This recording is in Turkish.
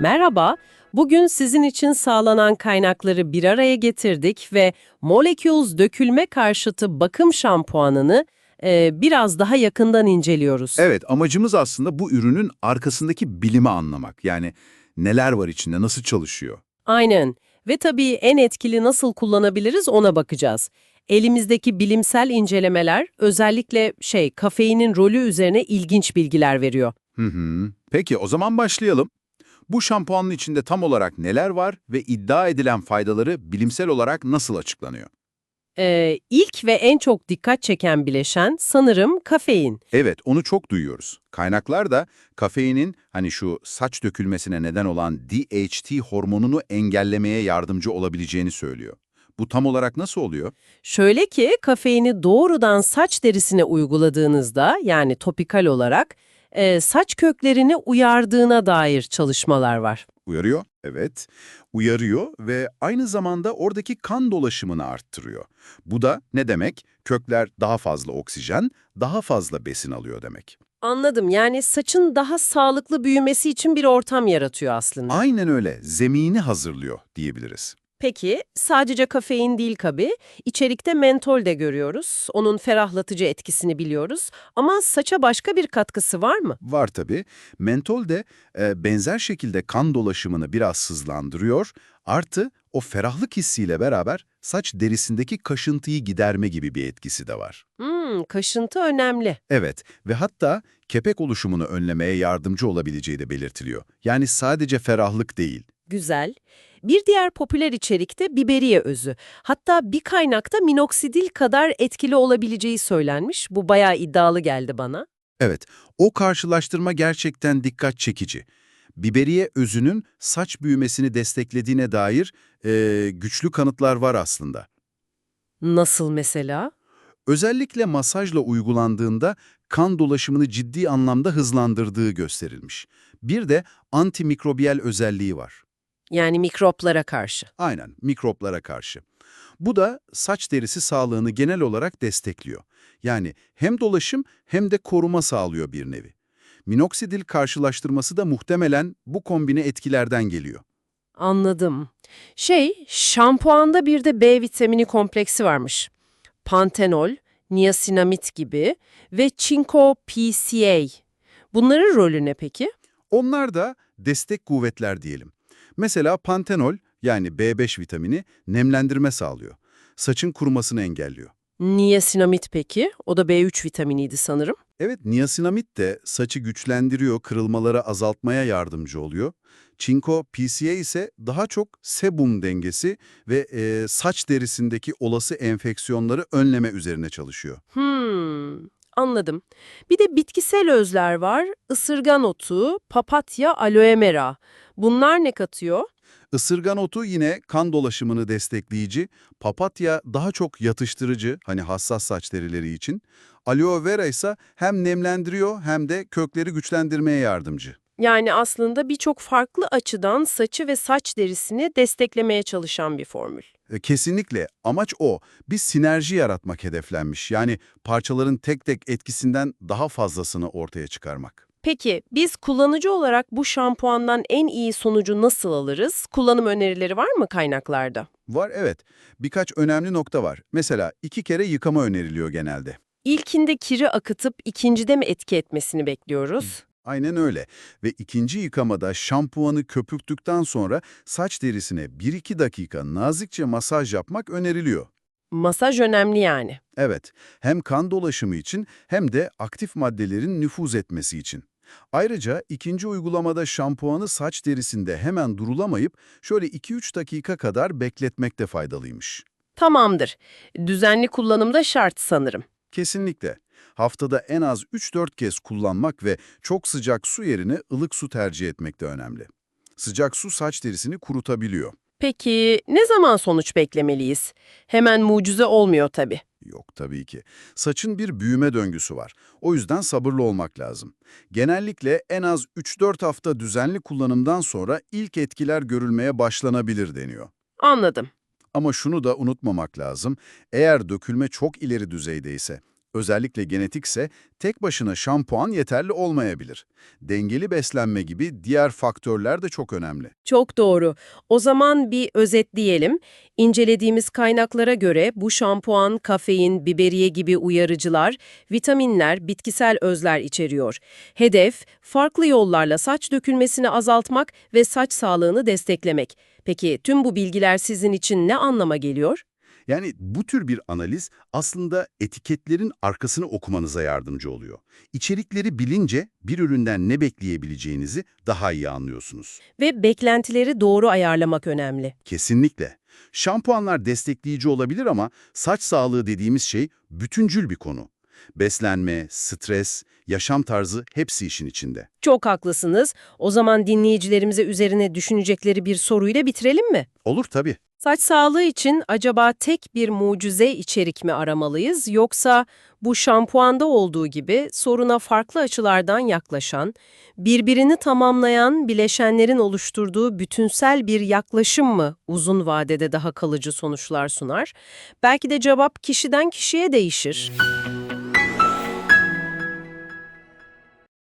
Merhaba, bugün sizin için sağlanan kaynakları bir araya getirdik ve Molecules dökülme karşıtı bakım şampuanını e, biraz daha yakından inceliyoruz. Evet, amacımız aslında bu ürünün arkasındaki bilimi anlamak. Yani neler var içinde, nasıl çalışıyor? Aynen ve tabii en etkili nasıl kullanabiliriz ona bakacağız. Elimizdeki bilimsel incelemeler özellikle şey kafeinin rolü üzerine ilginç bilgiler veriyor. Hı hı. Peki, o zaman başlayalım. Bu şampuanın içinde tam olarak neler var ve iddia edilen faydaları bilimsel olarak nasıl açıklanıyor? Ee, ilk ve en çok dikkat çeken bileşen sanırım kafein. Evet, onu çok duyuyoruz. Kaynaklar da kafeinin hani şu saç dökülmesine neden olan DHT hormonunu engellemeye yardımcı olabileceğini söylüyor. Bu tam olarak nasıl oluyor? Şöyle ki kafeini doğrudan saç derisine uyguladığınızda yani topikal olarak e, saç köklerini uyardığına dair çalışmalar var. Uyarıyor, evet. Uyarıyor ve aynı zamanda oradaki kan dolaşımını arttırıyor. Bu da ne demek? Kökler daha fazla oksijen, daha fazla besin alıyor demek. Anladım yani saçın daha sağlıklı büyümesi için bir ortam yaratıyor aslında. Aynen öyle, zemini hazırlıyor diyebiliriz. Peki sadece kafein değil kabi, içerikte mentol de görüyoruz. Onun ferahlatıcı etkisini biliyoruz ama saça başka bir katkısı var mı? Var tabii. Mentol de e, benzer şekilde kan dolaşımını biraz hızlandırıyor. Artı o ferahlık hissiyle beraber saç derisindeki kaşıntıyı giderme gibi bir etkisi de var. Hmm, kaşıntı önemli. Evet ve hatta kepek oluşumunu önlemeye yardımcı olabileceği de belirtiliyor. Yani sadece ferahlık değil. Güzel. Bir diğer popüler içerikte biberiye özü. Hatta bir kaynakta minoksidil kadar etkili olabileceği söylenmiş. Bu bayağı iddialı geldi bana. Evet, o karşılaştırma gerçekten dikkat çekici. Biberiye özünün saç büyümesini desteklediğine dair e, güçlü kanıtlar var aslında. Nasıl mesela? Özellikle masajla uygulandığında kan dolaşımını ciddi anlamda hızlandırdığı gösterilmiş. Bir de antimikrobiyal özelliği var. Yani mikroplara karşı. Aynen, mikroplara karşı. Bu da saç derisi sağlığını genel olarak destekliyor. Yani hem dolaşım hem de koruma sağlıyor bir nevi. Minoksidil karşılaştırması da muhtemelen bu kombine etkilerden geliyor. Anladım. Şey, şampuanda bir de B vitamini kompleksi varmış. Pantenol, niasinamid gibi ve çinko PCA. Bunların rolü ne peki? Onlar da destek kuvvetler diyelim. Mesela pantenol yani B5 vitamini nemlendirme sağlıyor. Saçın kurumasını engelliyor. Niasinamid peki? O da B3 vitaminiydi sanırım. Evet, niasinamid de saçı güçlendiriyor, kırılmaları azaltmaya yardımcı oluyor. Çinko PCA ise daha çok sebum dengesi ve e, saç derisindeki olası enfeksiyonları önleme üzerine çalışıyor. Hmm, anladım. Bir de bitkisel özler var. Isırgan otu, papatya, aloe vera. Bunlar ne katıyor? Isırgan otu yine kan dolaşımını destekleyici, papatya daha çok yatıştırıcı, hani hassas saç derileri için. Aloe vera ise hem nemlendiriyor hem de kökleri güçlendirmeye yardımcı. Yani aslında birçok farklı açıdan saçı ve saç derisini desteklemeye çalışan bir formül. E, Kesinlikle. Amaç o. Bir sinerji yaratmak hedeflenmiş. Yani parçaların tek tek etkisinden daha fazlasını ortaya çıkarmak. Peki biz kullanıcı olarak bu şampuandan en iyi sonucu nasıl alırız? Kullanım önerileri var mı kaynaklarda? Var evet. Birkaç önemli nokta var. Mesela iki kere yıkama öneriliyor genelde. İlkinde kiri akıtıp ikincide mi etki etmesini bekliyoruz? Aynen öyle. Ve ikinci yıkamada şampuanı köpürttükten sonra saç derisine 1-2 dakika nazikçe masaj yapmak öneriliyor. Masaj önemli yani. Evet, hem kan dolaşımı için hem de aktif maddelerin nüfuz etmesi için. Ayrıca ikinci uygulamada şampuanı saç derisinde hemen durulamayıp şöyle 2-3 dakika kadar bekletmek de faydalıymış. Tamamdır. Düzenli kullanımda şart sanırım. Kesinlikle. Haftada en az 3-4 kez kullanmak ve çok sıcak su yerine ılık su tercih etmek de önemli. Sıcak su saç derisini kurutabiliyor. Peki ne zaman sonuç beklemeliyiz? Hemen mucize olmuyor tabii. Yok tabii ki. Saçın bir büyüme döngüsü var. O yüzden sabırlı olmak lazım. Genellikle en az 3-4 hafta düzenli kullanımdan sonra ilk etkiler görülmeye başlanabilir deniyor. Anladım. Ama şunu da unutmamak lazım. Eğer dökülme çok ileri düzeydeyse, özellikle genetikse tek başına şampuan yeterli olmayabilir. Dengeli beslenme gibi diğer faktörler de çok önemli. Çok doğru. O zaman bir özetleyelim. İncelediğimiz kaynaklara göre bu şampuan, kafein, biberiye gibi uyarıcılar, vitaminler, bitkisel özler içeriyor. Hedef, farklı yollarla saç dökülmesini azaltmak ve saç sağlığını desteklemek. Peki tüm bu bilgiler sizin için ne anlama geliyor? Yani bu tür bir analiz aslında etiketlerin arkasını okumanıza yardımcı oluyor. İçerikleri bilince bir üründen ne bekleyebileceğinizi daha iyi anlıyorsunuz. Ve beklentileri doğru ayarlamak önemli. Kesinlikle. Şampuanlar destekleyici olabilir ama saç sağlığı dediğimiz şey bütüncül bir konu. Beslenme, stres, yaşam tarzı hepsi işin içinde. Çok haklısınız. O zaman dinleyicilerimize üzerine düşünecekleri bir soruyla bitirelim mi? Olur tabii. Saç sağlığı için acaba tek bir mucize içerik mi aramalıyız yoksa bu şampuanda olduğu gibi soruna farklı açılardan yaklaşan, birbirini tamamlayan bileşenlerin oluşturduğu bütünsel bir yaklaşım mı uzun vadede daha kalıcı sonuçlar sunar? Belki de cevap kişiden kişiye değişir.